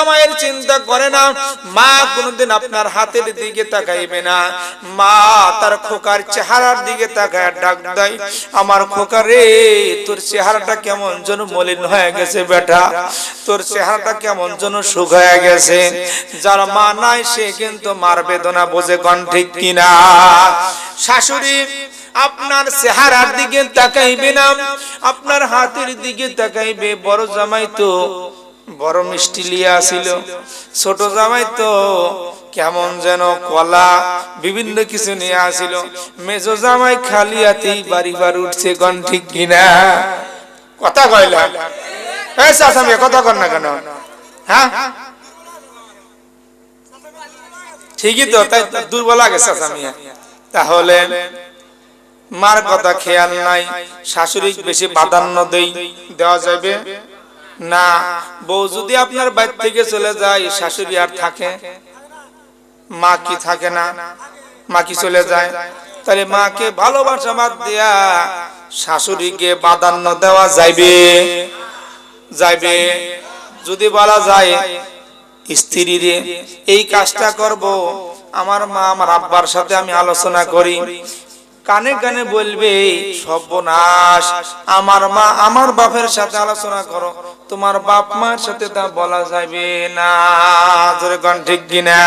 জামাইয়ের চিন্তা করে না। মা কোনোদিন আপনার হাতের দিকে তাকাইবে না। মা তার খোকার চেহারার দিকে তাকায় ডাক দেয়, আমার খোকা রে, তোর চেহারাটা কেমন যেন মলিন হয়ে গেছে বেটা। তোর চেহারাটা কেমন যেন সুখ হয়ে গেছে। যার মা নাই, সে কিন্তু মার বেদনা বোঝে কন ঠিক কিনা। শাশুড়ি, আপনার চেহারার দিকে তাকাইবে না। আপনার হাতের দিকে তাকাইবে, বড় জামাই তো বড় মিষ্টি লিয়া আসিল ছোট জামাই তো কেমন যেন কলা, বিভিন্ন কিছু নিয়ে আসিল। মেজো জামাই খালি হাতেই বাড়ি বার উঠছে গন ঠিক কিনা? কথা কইলা। কথা কর না কেন? হ্যাঁ? ঠিকই তো, তাই দুর্বল চাচা তাহলে মার কথা খেয়াল নাই শাশুড়ি বেশি প্রাধান্য দেই, দেওয়া যাবে না, বউ যদি আপনার বাড়ি থেকে চলে যায়, শাশুড়ি আর থাকে, মা কি থাকে না? মা কি চলে যায়? তাহলে মাকে ভালোবাসা বাদ দেয়া শাশুড়িকে প্রাধান্য দেওয়া যাইবে। যাইবে। যদি বলা যায় স্ত্রীরে এই কাজটা করব, আমার মা, আমার আব্বার সাথে আমি আলোচনা করি কানে কানে বলবে সর্বনাশ আমার মা আমার বাপের সাথে আলোচনা করো। তোমার বাপ মার সাথে তা বলা যাবে না। ধরে গান ঠিক কিনা?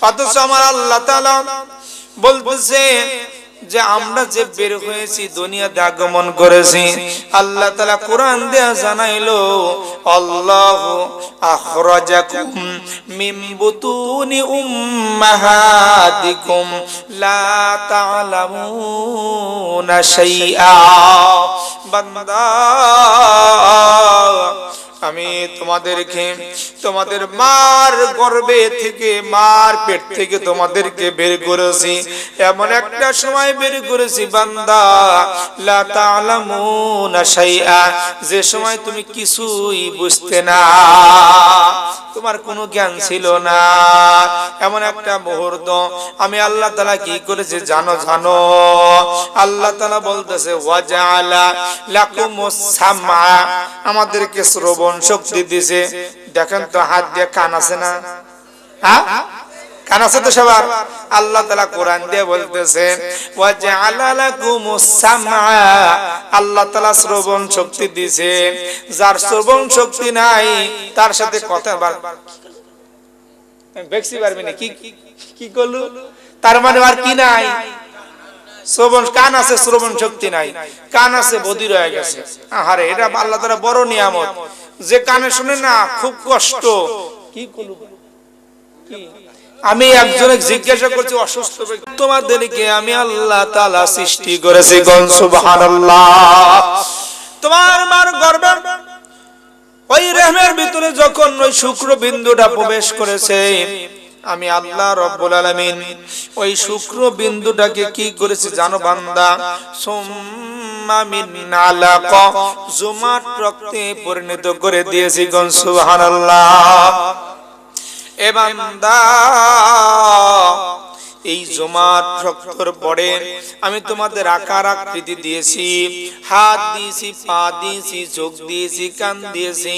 অথচ আমার আল্লাহ তাআলা বলতেছে যে আমরা যে বের হয়েছি, দুনিয়াতে আগমন করেছি, আল্লাহ তাআলা কোরআন দেয়া জানাইলো, আল্লাহ আখরাজাকুম মিন বুতুনি উম্মাহাতিকুম লা তা'লামুনা শাইআ। বান্দা আমি তোমাদেরকে, তোমাদের মার গর্বে থেকে, মার পেট থেকে তোমাদেরকে বের করেছি। এমন একটা সময় বের করেছি, বান্দা, লা তা'লামুনা শাইআ। যে সময় তুমি কিছুই বুঝতে না, তোমার কোনো জ্ঞান ছিল না। এমন একটা মুহূর্ত, আমি আল্লাহ তাআলা কি করেছে জানো জানো? আল্লাহ তাআলা বলতেছে ওয়াজআলা লাকুমুস সামআ। আমাদেরকে শ্রবণ শক্তি দিছে দেখেন তো হাত দিয়ে কান আছে না? হ্যাঁ? কান আছে তো সবার? আল্লাহ তাআলা কোরআন দিয়ে আল্লাহ তাআলা শ্রবণ শক্তি দিছে। যার শ্রবণ শক্তি নাই, তার সাথে কথা বার মানে আর কি নাই? শ্রবণ, কান আছে, শ্রবণ শক্তি নাই। কান আছে বধির হয়ে গেছে। আহারে, এটা আল্লাহ তাআলা বড় নিয়ামত। যে কানে শুনে না খুব কষ্ট। কি আমি একজনে জিজ্ঞাসা করছি অসুস্থ তোমাদেরকে আমি আল্লাহ তালা সৃষ্টি করেছি তোমার মার গর্বে ওই রেহমের ভিতরে যখন ওই শুক্র বিন্দুটা প্রবেশ করেছে আমি আল্লাহ রব্বুল আলামিন ওই শুক্র বিন্দুটাকে কি করেছে জানো বান্দা? জুমাট রক্তে পরিণত করে দিয়েছি গন সুবহানাল্লাহ। এ বান্দা এই জমাট রক্তর পরে আমি তোমাদের আকার আকৃতি দিয়েছি। হাত দিয়েছি, পা দিয়েছি, চোখ দিয়েছি, কান দিয়েছি।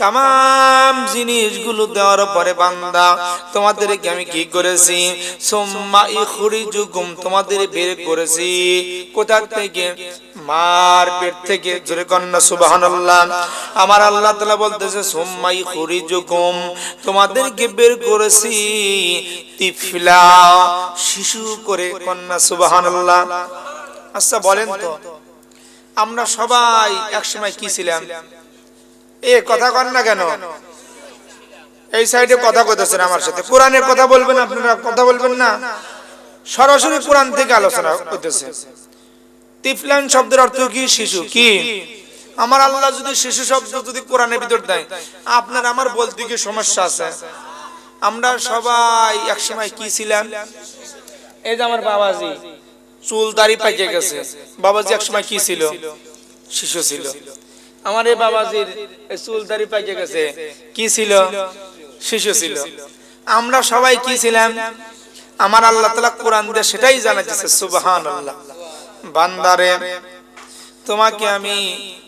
তাম জিনিসগুলো দেওয়ার পরে বান্দা, তোমাদেরকে আমি কি করেছি? সোম্মা ইখুরি যুগুম তোমাদের বের করেছি। কোথা থেকে? মার পেট থেকে। জোরে কন্যা, সুবহানাল্লাহ। আমার আল্লাহ তাআলা বলতেছে সোম্মাই খুরি যুগুম তোমাদেরকে বের করেছি তিফলা। শিশু করে কন্যা, সুবহানাল্লাহ। আচ্ছা বলেন তো, আমরা সবাই একসময় কি ছিলাম? এ, কথা কন না কেন? এই সাইডে কথা কইতেছেন আমার সাথে। কোরআনের কথা বলবেন আপনারা, কথা বলবেন না? সরাসরি কোরআন থেকে আলোচনা করতেছে। তিফলান শব্দের অর্থ কি? শিশু, কি? আমার আল্লাহ যদি শিশু শব্দ যদি কোরআনের ভিতর দেয়, আপনার আমার বলতে কি সমস্যা আছে? আমরা সবাই একসময় কি ছিলাম? এই যে আমার বাবাজি চুল দাড়ি পাইকে গেছে। বাবাজি একসময় কি ছিল? শিশু ছিল। আমার এই বাবাজির এই চুল দাড়ি পাইকে গেছে। কি ছিল? শিশু ছিল। আমরা সবাই কি ছিলাম? আমার আল্লাহ তাআলা কোরআন দিয়ে সেটাই জানাচ্ছে সুবহানাল্লাহ। বান্দারে তোমাকে আমি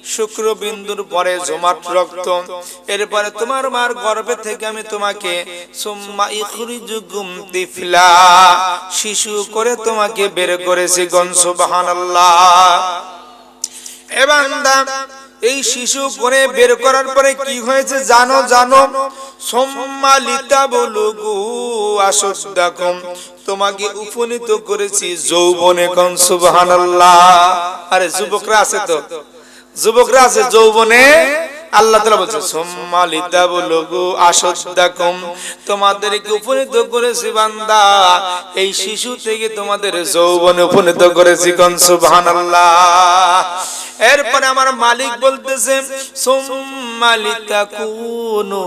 শুক্রবিন্দুর পরে জমাট রক্ত। এরপরে তোমার মার গর্ভে থেকে আমি তোমাকে শিশু করে তোমাকে বের করেছি গন বাহান এ বান্দা এই শিশু করে বের করার পরে কি হয়েছে জানো জানো? সম্মালিতা বলুগু আসম তোমাকে উপনীত করেছি যৌবনে কন, সুবহানাল্লাহ। আরে, যুবকরা আছে তো? যুবকরা আছে যৌবনে? আল্লাহ তাআলা বলছে সম্মালিতা বলুগু আসদ্দাকুম তোমাদেরকে উপনীত করেছি বান্দা। এই শিশু থেকে তোমাদের যৌবনে উপনীত করেছি কোন? সুবহানাল্লাহ। এরপরে আমার মালিক বলতেছে সোম্মালিতা কুনু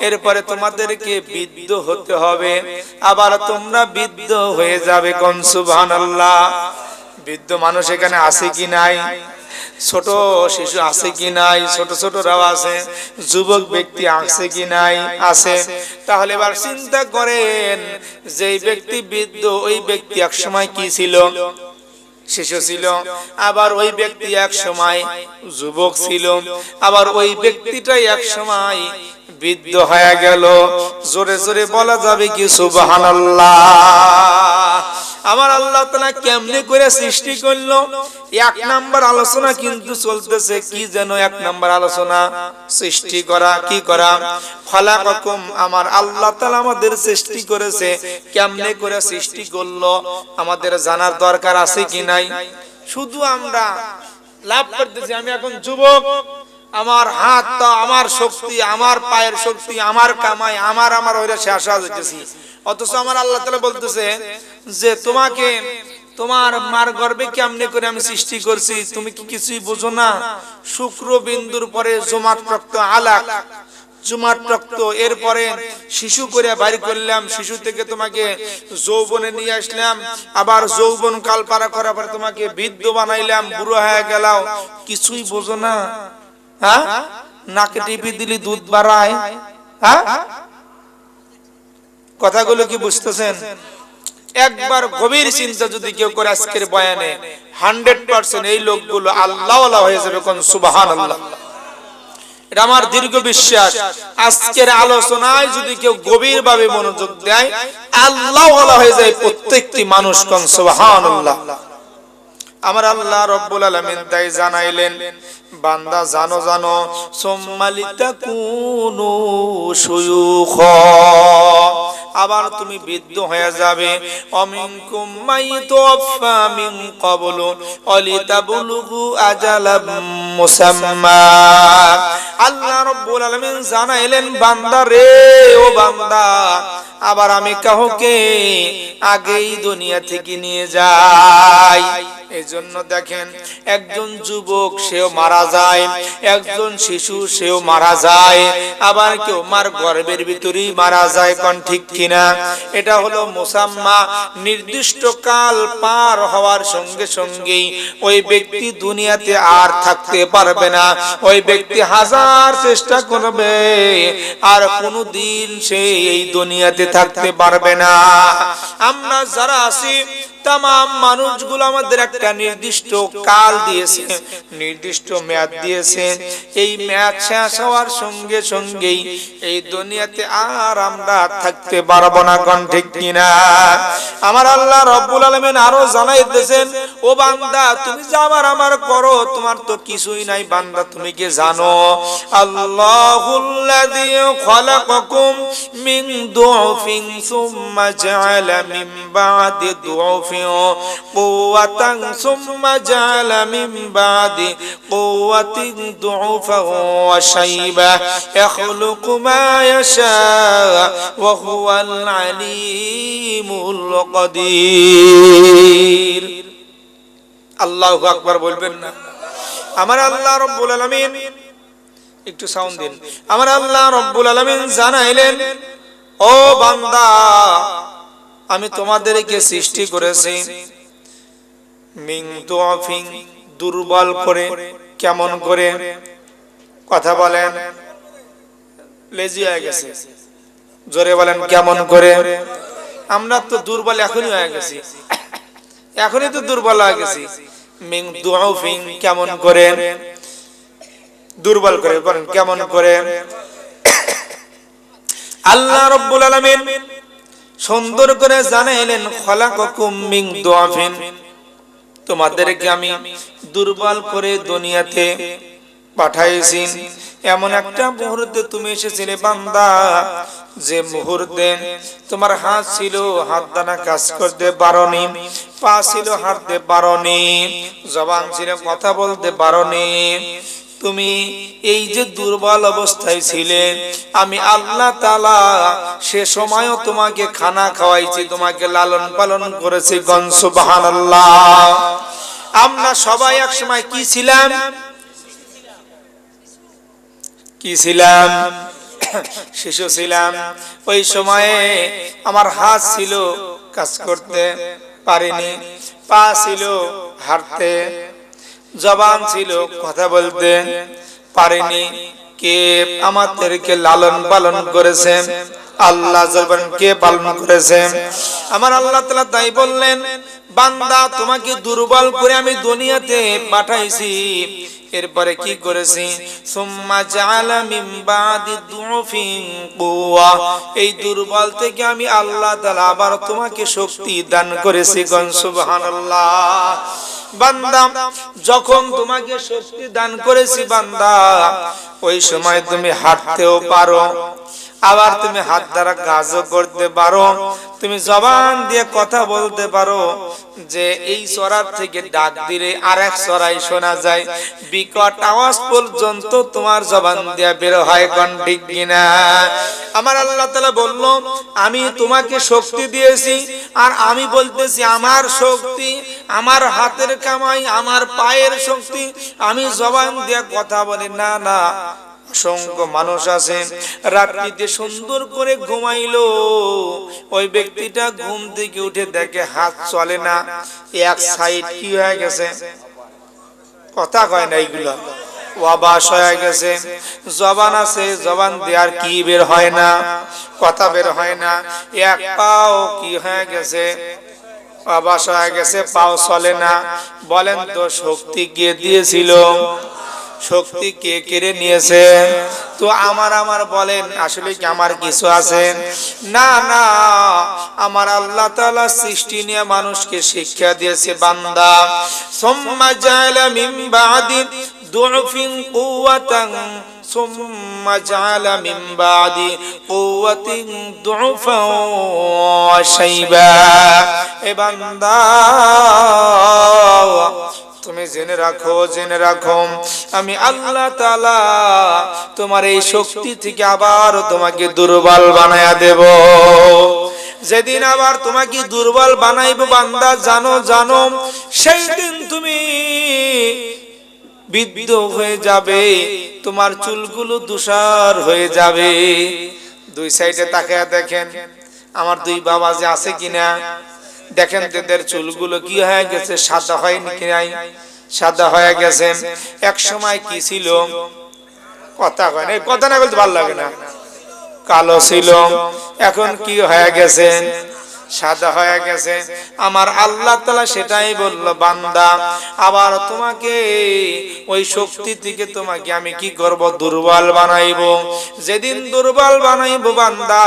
এরপরে তোমাদেরকে বিদ্ধ হতে হবে। আবার তোমরা বিদ্ধ হয়ে যাবে কোন? সুবহানাল্লাহ। বৃদ্ধ মানুষ এখানে আছে কি নাই? ছোট শিশু আছে কি নাই? ছোট ছোটরাও আছে। যুবক ব্যক্তি আছে কি নাই? আছে। তাহলে এবার চিন্তা করেন যে ব্যক্তি বৃদ্ধ, ওই ব্যক্তি এক সময় কি ছিল? শিশু ছিল। আবার ওই ব্যক্তি এক সময় যুবক ছিল। আবার ওই ব্যক্তিটাই এক সময় বৃদ্ধ হয়ে গেল। জোরে জোরে বলা যাবে কি, সুবহানাল্লাহ। আমার আল্লাহ তালা কেমনে করে সৃষ্টি করল? এক নাম্বার আলোচনা কিন্তু চলতেছে, কি যেন এক নাম্বার আলোচনা? সৃষ্টি করা, কি করা? ফালাকাকুম আমার আল্লাহ তাআলা আমাদের সৃষ্টি করেছে। কেমনে করে সৃষ্টি করল? আমাদের জানার দরকার আছে কি নাই? শুধু আমরা লাভ করতেছি, আমি এখন যুবক। আমার হাত পা, আমার শক্তি আমার পায়ের শক্তি আমার কামাই আমার আমার ওইরা শেষ হইতেছি অথচ আমার আল্লাহ তালা বলতেছে যে তোমাকে তোমার মার গর্ভে কেমনে করে আমি সৃষ্টি করছি তুমি কি কিছুই বোঝো না? শুক্র বিন্দুর পরে জমাট রক্ত আলাক জুমাট রক্ত। এরপরে শিশু করে বাড়ি করলাম শিশু থেকে তোমাকে যৌবনে নিয়ে আসলাম আবার যৌবন কাল পারা করার পরে তোমাকে বৃদ্ধ বানাইলাম বুড়ো হয়ে গেলাও। কিছুই বোঝো না। হ্যাঁ? নাকে টিপি দিলি, দুধ বাড়ায়। হ্যাঁ? কথাগুলো কি বুঝতেছেন? একবার গভীর চিন্তা যদি কেউ করে আজকের বয়ানে, হান্ড্রেড পার্সেন্ট এই লোকগুলো আল্লাহ হয়ে যাবে কোন সুবাহান আল্লাহ এটা আমার দীর্ঘ বিশ্বাস। আজকের আলোচনায় যদি কেউ গভীর ভাবে মনোযোগ দেয় আল্লাহ হয়ে যায় প্রত্যেকটি মানুষ কোন সুবহানাল্লাহ। আমার আল্লাহ রব্বুল আলামিন তাই জানাইলেন বান্দা, জানো জানো সোম্মালিতা কুনু সুয়ুখ। আবার তুমি বৃদ্ধ হয়ে যাবে। অমিনকুম মাইতুফা মিন ক্বাবলু, অলিতাবলুগু আজালাম মুসাম্মা। আল্লাহ রব্বুল আলামিন জানাইলেন, বান্দা রে, ও বান্দা আবার আমি কাউকে আগেই দুনিয়া থেকে নিয়ে যাই। এই জন্য দেখেন, একজন যুবক সেও মারা যায়, একজন শিশু সেও মারা যায়, আবার কেউ মার গর্ভের ভিতরেই মারা যায়, কোন ঠিক কিনা? এটা হলো মোসাম্মা, নির্দিষ্ট কাল পার হওয়ার সঙ্গে সঙ্গেই ওই ব্যক্তি দুনিয়াতে আর থাকতে পারবে না, ওই ব্যক্তি হাজার চেষ্টা করবে, আর কোনো দিন সে এই দুনিয়াতে থাকতে পারবে না। আমরা যারা আছি তাম মানুষগুলো আমাদের একটা নির্দিষ্ট কাল দিয়েছে, নির্দিষ্ট মেয়াদ দিয়েছে। এই মেয়াদ শেষ হওয়ার সঙ্গে সঙ্গেই এই দুনিয়াতে আর আমরা থাকতে পারব না, কোন ঠিক কিনা? আমার আল্লাহ রব্বুল আলমেন আরও জানাইতেছেন ও বান্দা, তুমি যা আমার আমার করো, তোমার তো কিছুই নাই বান্দা, তুমি কি জানো? আল্লাহুল্লাযী খলাকাকুম قوة ثم جعل من بعد قوة ضعفا وشيبة يخلق ما يشاء وهو العليم القدير আল্লাহ আকবার বলবেন না আমার আল্লাহ রব্বুল আলামিন একটু সাউন্ড দিন আমার আল্লাহ রব্বুল আলামিন জানাইলেন ও বান্দা আমি তোমাদেরকে সৃষ্টি করেছি। মিং দুর্বল করে কেমন করে? কথা বলেন। লেজি হয়ে গেছে। জোরে বলেন কেমন করে? আমরা তো দুর্বল এখনই হয়ে গেছি। এখনই তো দুর্বল হয়ে গেছি। মিং দুআফিন কেমন করে? দুর্বল করে বলেন কেমন করে? আল্লাহ রব্বুল আলামিন সুন্দর করে জানাইলেন, খলাকাকুম মিং দুআফিন। তোমাদেরকে আমি দুর্বল করে দুনিয়াতে পাঠাইছি। এমন একটা মুহূর্তে তুমি এসেছিলে, বান্দা। যে মুহূর্তে তোমার হাত ছিল, হাত দানা কাজ করতে পারোনি, পা ছিল, হাঁটতে পারোনি, জবান ছিল, কথা বলতে পারোনি তুমি এই যে দুর্বল অবস্থায় ছিলে, আমি আল্লাহ তালা সে সময়ও তোমাকে খানা খাওয়াইছি, তোমাকে লালন পালন করেছি গনসুবাহান আমরা সবাই এক সময় কি ছিলাম? কি ছিলাম? শিশু ছিলাম। ওই সময়ে আমার হাত ছিল কাজ করতে পারিনি, পা ছিল হাঁটতে। জবান ছিল, কথা বলতে পারেনি। কে আমাদেরকে লালন পালন করেছেন আল্লাহ জবান কে পালন করেছেন আমার আল্লাহ তালা তাই বললেন বান্দা, তোমাকে দুর্বল করে আমি দুনিয়াতে পাঠাইছি। এরপরে কি করেছি? সুম্মা জাআলা মিন বাদি দুফিন কুওয়া। এই দুর্বল থেকে আমি আল্লাহ তাআলা আবার তোমাকে শক্তি দান করেছি সুবহানাল্লাহ। বান্দা, যখন তোমাকে শক্তি দান করেছি বান্দা, ওই সময় তুমি হাঁটতেও পারো। আবার তুমি হাত দ্বারা কাজও করতে পারো। তুমি জবান দিয়ে কথা বলতে পারো যে এই সরার থেকে ডাক দিলে আর এক সরাই শোনা যায়। বিকট আওয়াজ পর্যন্ত তোমার জবান দিয়ে বের হয়, কোন ঠিক কিনা? আমার আল্লাহ তালা বলল, আমি তোমাকে শক্তি দিয়েছি আর আমি বলতেছি, আমার শক্তি, আমার হাতের কামাই, আমার পায়ের শক্তি, আমি জবান দিয়ে কথা বলি। না না অসংখ্য মানুষ আছে। রাত্রিতে সুন্দর করে ঘুমাইলো। ওই ব্যক্তিটা ঘুম থেকে উঠে দেখে হাত চলে না। এক সাইড কি হয়ে গেছে? কথা কয় না এইগুলো জবান আছে, জবান দেওয়ার কি বের হয় না। কথা বের হয় না। এক পাও কি হয়ে গেছে? আবাস হয়ে গেছে, পাও চলে না। বলেন তো, শক্তি কে দিয়েছিল? শক্তি কে কেড়ে নিয়েছে তো আমার আমার বলেন আসলে কি আমার কিছু আছে না না আমার আল্লাহ তাআলা সৃষ্টি নিয়ে মানুষকে শিক্ষা দিয়েছে বান্দা সুম্মা জাআলা মিন বাদি দুফিন কুওয়াতান ثم جعل من بعد قوة ضعفا وشيبا এ বান্দা তুমি জেনে রাখো জেনে রাখো। আমি আল্লাহ তালা তোমার এই শক্তি থেকে আবার তোমাকে দুর্বল বানায়া দেব। যেদিন আবার তোমাকে দুর্বল বানাইব বান্দা, জানো জানো সেই দিন তুমি বিদ্ধ হয়ে যাবে, তোমার চুলগুলো তুষার হয়ে যাবে। দুই সাইডে তাকিয়ে দেখেন, আমার দুই বাবা যে আছে কিনা? দেখেন তাদের চুলগুলো কি হয়ে গেছে? সাদা হয়নি কি নাই? সাদা হয়ে গেছে। এক সময় কি ছিল? কথা হয় না কথা না বলতে ভালো লাগে না। কালো ছিল। এখন কি হয়ে গেছে? সাদা হয়ে গেছে। আমার আল্লাহ তালা সেটাই বলল, বান্দা, আবার তোমাকে ওই শক্তি থেকে তোমাকে আমি কি করব? দুর্বল বানাইব। যেদিন দুর্বল বানাইব বান্দা,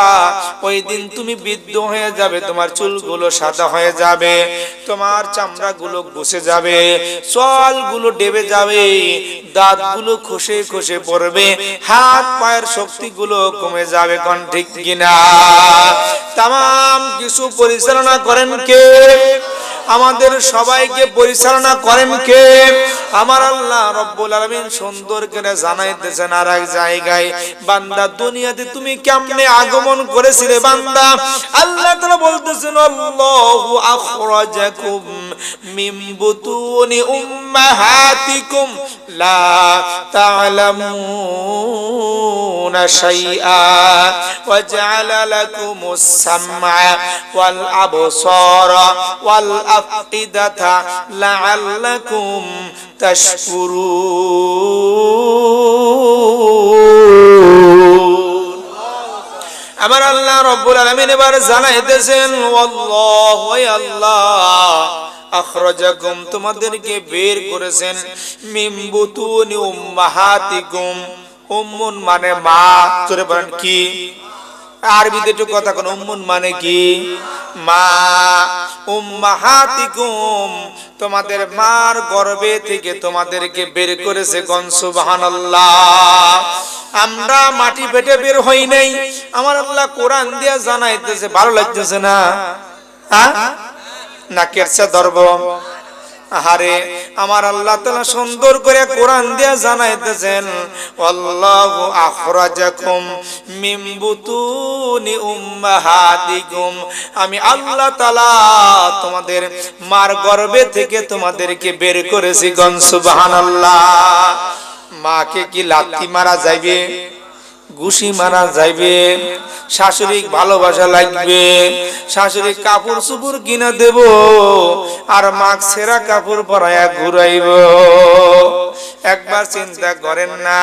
ওই দিন তুমি বৃদ্ধ হয়ে যাবে, তোমার চুলগুলো সাদা হয়ে যাবে, তোমার চামড়াগুলো বসে যাবে চলগুলো ডেবে যাবে, দাঁতগুলো খসে খসে পড়বে, হাত পায়ের শক্তিগুলো কমে যাবে, কোন ঠিক কিনা? তাম কিছু পরিচালনা করেন কে? আমাদের সবাইকে পরিচালনা করেন কে? আমার আল্লাহ রব্বুল আলামিন সুন্দর করে জানাইতেছেন আর এক জায়গায়, বান্দা, দুনিয়াতে তুমি কেমনে আগমন করেছিলে বান্দা? আল্লাহ তাআলা বলতেছেন উম্মাহাতিকুম লা তা'লামুনা লাকুমুস সাম'a ওয়াল আবসারা ওয়াল আফইদাতা লা'আল্লাকুম তাশকুরুন আমার আল্লাহ রব্বুল আলামিন এবার জানাইতেছেন, আল্লাহ আখরাজাকুম, তোমাদেরকে বের করেছেন মিম বুতুনি উম্মাহাতিকুম। উম্মুন মানে মা তোরে বলেন কি? আরবিতে একটু কথা কোন উম্মুন মানে কি? মা, উম্মাহাতিকুম, তোমাদের মার গর্ভে থেকে তোমাদেরকে বের করেছে সুবহানাল্লাহ। আমরা মাটি পেটে বের হই নাই, আমার আল্লাহ কোরআন দিয়া জানাইতেছে, ভালো লাগতেছে না? না কেরসা ধরব আহারে, আমার আল্লাহ তালা সুন্দর করে কোরআন দিয়া জানাইতেছেন, আল্লাহু আখরাজাকুম মিন বুতুনি উম্মাহাতিকুম। আমি আল্লাহ তালা তোমাদের মার গর্ভে থেকে তোমাদেরকে বের করেছি গন সুবহানাল্লাহ। মাকে কি লাথি মারা যাইবে? ঘুষি মারা যাইবে শাশুড়ি ভালোবাসা লাগবে শাশুড়ি কাপড় চুপুর কিনা দেব, আর মাক সেরা কাপড় পরায়া ঘুরাইব। একবার চিন্তা করেন না,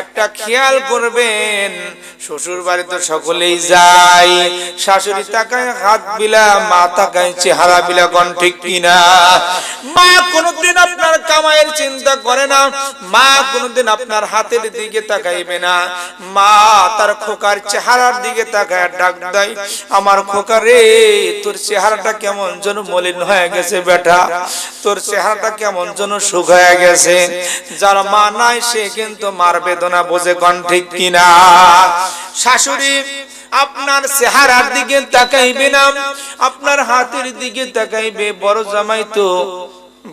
একটা খেয়াল করবেন শ্বশুর বাড়ি তো সকলেই যায়, শাশুড়ি তাকায় হাত বিলা মা তাকায় চেহারা বিলা কোন ঠিক কিনা? মা কোনোদিন আপনার কামাইয়ের চিন্তা করে না, মা কোনোদিন আপনার হাতের দিকে তাকাইবে না, মা তার খোকার চেহারার দিকে তাকায় ডাক দেয়, আমার খোকা রে, তোর চেহারাটা কেমন যেন মলিন হয়ে গেছে বেটা, তোর চেহারাটা কেমন যেন শুকায় গেছে যার মা নাই সে কিন্তু মার বেদনা বোঝে কোন ঠিক কিনা? শাশুড়ি, আপনার চেহারার দিকে তাকাইবে না, আপনার হাতের দিকে তাকাইবে। বড় জামাই তো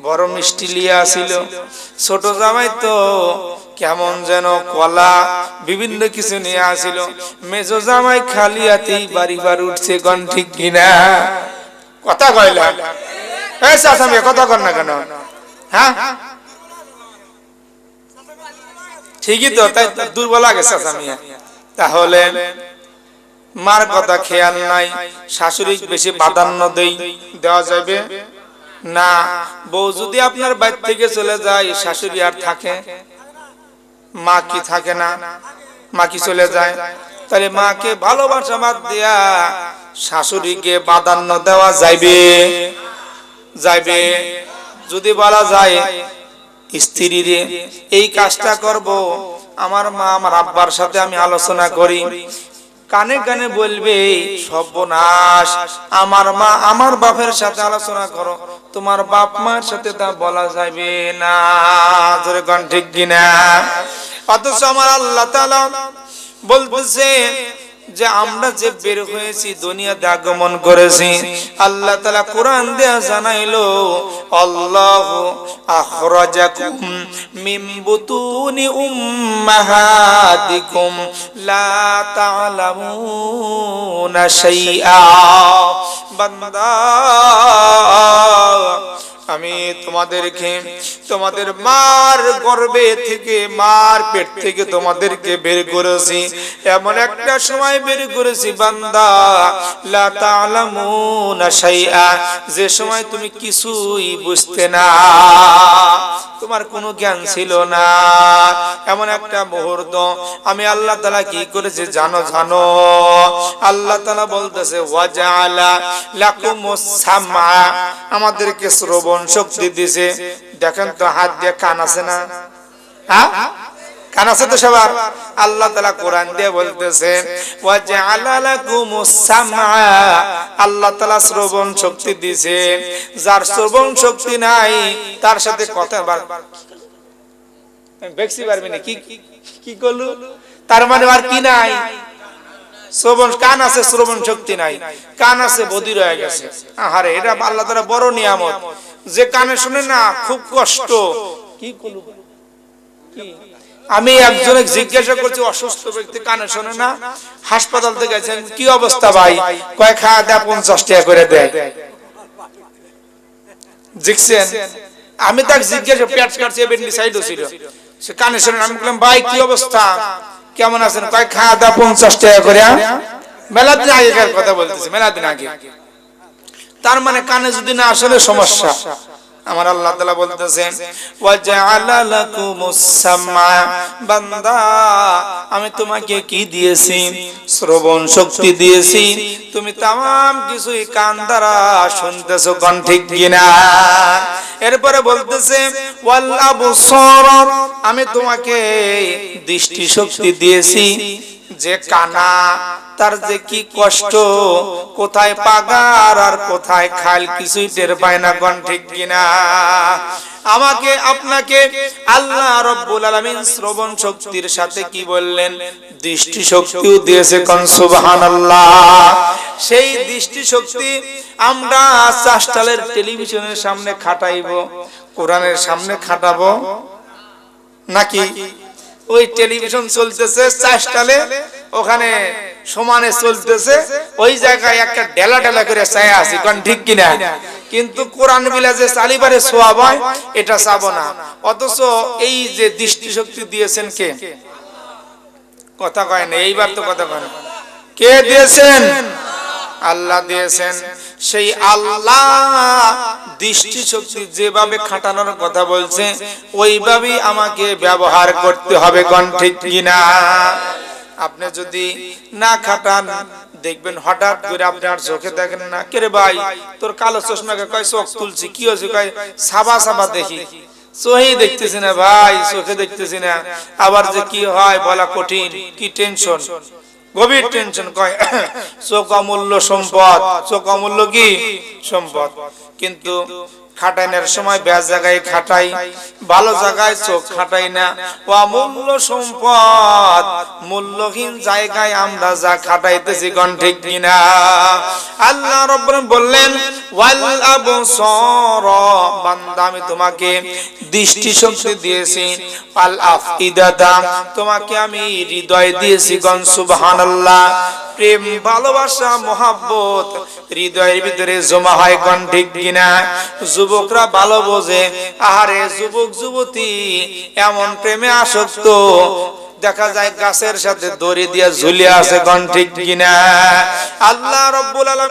বড় মিষ্টি লিয়া আসিল ছোট জামাই তো কেমন যেন কলা, বিভিন্ন কিছু নিয়ে আসিল মেজো জামাই খালি হাতেই বাড়ি বাড়ি উঠছে গন ঠিক কিনা? কথা কইলা? এই চাচামি কথা কর না কেন? হ্যাঁ? ঠিকই তো, তাই দুর্বল লাগে চাচামি তাহলে মার কথা খেয়াল নাই শাশুড়ি বেশি প্রাধান্য দেই, দেওয়া যাবে না, বউ যদি আপনার বাড়ি থেকে চলে যায়, শাশুড়ি আর থাকে, মা কি থাকে না? মা কি চলে যায়? তাহলে মাকে ভালোবাসা বাদ দিয়া শাশুড়িকে প্রাধান্য দেওয়া যাইবে? যাইবে। যদি বলা যায় স্ত্রীরে, এই কাজটা করব। আমার মা, আমার আব্বার সাথে আমি আলোচনা করি। কানে কানে বলবে, সর্বনাশ, আমার মা, আমার বাপের সাথে আলোচনা করো। তোমার বাপ মার সাথে তা বলা যাবে না। জোরে ঠিক কিনা? অথচ আমার আল্লাহ তাআলা বলতেছে যে আমরা যে বের হয়েছি, দুনিয়াতে আগমন করেছি। আল্লাহ তাআলা কোরআন দেয়া জানাইলো, আল্লাহ আখরাজাকুম মিন বুতুনি উম্মাহাতিকুম লা তা'লামুনা শাইআ। বান্দা আমি তোমাদেরকে, তোমাদের মার গর্বে থেকে, মার পেট থেকে তোমাদেরকে বের করেছি। এমন একটা সময় বের করেছি, বান্দা, লা তা'লামুনা শাইআ। যে সময় তুমি কিছুই বুঝতে না, তোমার কোনো জ্ঞান ছিল না। এমন একটা মুহূর্ত, আমি আল্লাহ তাআলা কি করেছে জানো জানো? আল্লাহ তাআলা বলতেছে ওয়াজআলা লাকুমুস সামা আমাদেরকে শ্রবণ শক্তি দিছে? দেখেন তো হাত দিয়ে কান আছে না? হ্যাঁ? কান আছে তো সবার? আল্লাহ তাআলা কোরআন দিয়ে বলতেছে, ওয়াজআলা লাকুমুস সামা আল্লাহ তাআলা শ্রবণ শক্তি দিছে। যার শ্রবণ শক্তি নাই, তার সাথে কথা বার কি কি তার মানে আর কি নাই? শ্রবণ, কান আছে শ্রবণ শক্তি নাই, কান আছে বধির হয়ে গেছে। আহারে, এটা আল্লাহ তাআলা বড় নিয়ামত। যে কানে শুনে না খুব কষ্ট। কি আমি একজনের জিজ্ঞাসা করছি, অসুস্থ ব্যক্তি কানে শোনে না, হাসপাতাল থেকে গেছেন, কি অবস্থা ভাই? কয় খাওয়া দেয় পঞ্চাশ টাকা করে দেয় জিগছেন আমি তাকে জিজ্ঞাসা, পেট কাটছে সাইড ছিল। সে কানে শোনে না। আমি বললাম, ভাই, কি অবস্থা? কেমন আছেন? কয় খাওয়া দাওয়া পঞ্চাশ টাকা করে? মেলা দিন আগেকার কথা বলতেছি মেলা দিন আগে। তার মানে কানে যদি না আসলে সমস্যা। আমার আল্লাহ তাআলা বলতেছেন আমি তোমাকে কি দিয়েছি? শ্রবণ শক্তি দিয়েছি। তুমি তাম কিছুই কান দ্বারা শুনতেছো, কোন ঠিক কিনা? এরপরে বলতেছে আমি তোমাকে দৃষ্টি শক্তি দিয়েছি, যে কানা তার যে কি কষ্ট? কোথায় পাগার আর কোথায় খাল? কিছুই টের পায় না কোন ঠিক কিনা? আমাকে, আপনাকে আল্লাহ রব্বুল আলামিন শ্রবণ শক্তির সাথে কি বললেন? দৃষ্টি শক্তিও দিয়েছে কোন, সুবহানাল্লাহ। সেই দৃষ্টি শক্তি আমরা চাষটালের টেলিভিশনের সামনে খাটাইবো, কোরআনের সামনে খাটাবো, নাকি ওই টেলিভিশন চলতেছে চাষটালে ওখানে সমানে চলতেছে, ওই জায়গায় একটা ডেলা ডেলা করে চায়া আছি, কারণ ঠিক কিনা? কিন্তু কোরআন বিলা যে চালিবারে সোয়াব হয়, এটা চাবো না। অথচ এই যে দৃষ্টিশক্তি দিয়েছেন কে? কথা কয় না, এইবার তো কথা কয় না। কে দিয়েছেন? আল্লাহ দিয়েছেন। সেই আল্লাহ দৃষ্টি শক্তি যেভাবে খাটানোর কথা বলছে ওইভাবেই আমাকে ব্যবহার করতে হবে কোন ঠিক কিনা? আপনি যদি না খাটান দেখবেন হঠাৎ করে আপনার চোখে দেখেন না কে রে ভাই তোর কালো চশমাকে কয় চোখ তুলছি কি হয়েছে কয় সাবা সাবা দেখি চোখেই দেখতেছি না ভাই চোখে দেখতেছি না আবার যে কি হয় বলা কঠিন কি টেনশন গভীর টেনশন কয় চোখ অমূল্য সম্পদ। চোখ অমূল্য কি? সম্পদ। কিন্তু খাটাইনের সময় ব্যাস জায়গায় খাটাই, ভালো জায়গায় চোখ খাটাই না। ও অমূল্য সম্পদ, মূল্যহীন জায়গায় আমরা যা খাটাইতেছি গণ ঠিক কিনা? আল্লাহ রব্বুল বললেন, ওয়াল আবসার বান্দা, আমি তোমাকে দৃষ্টি শক্তি দিয়েছি। আল আফইদাতা, তোমাকে আমি হৃদয় দিয়েছি গণ সুবহানাল্লাহ। প্রেম, ভালোবাসা, মহাব্বত, হৃদয়ের ভিতরে জমা হয় গণ ঠিক কিনা? যুবকরা ভালো বোঝে। আহারে যুবক, যুবতী, এমন প্রেমে আসক্ত। দেখা যায় গাছের সাথে দড়ি দিয়ে ঝুলিয়া আছে ঠিক কিনা। আল্লাহ রব্বুল আলামিন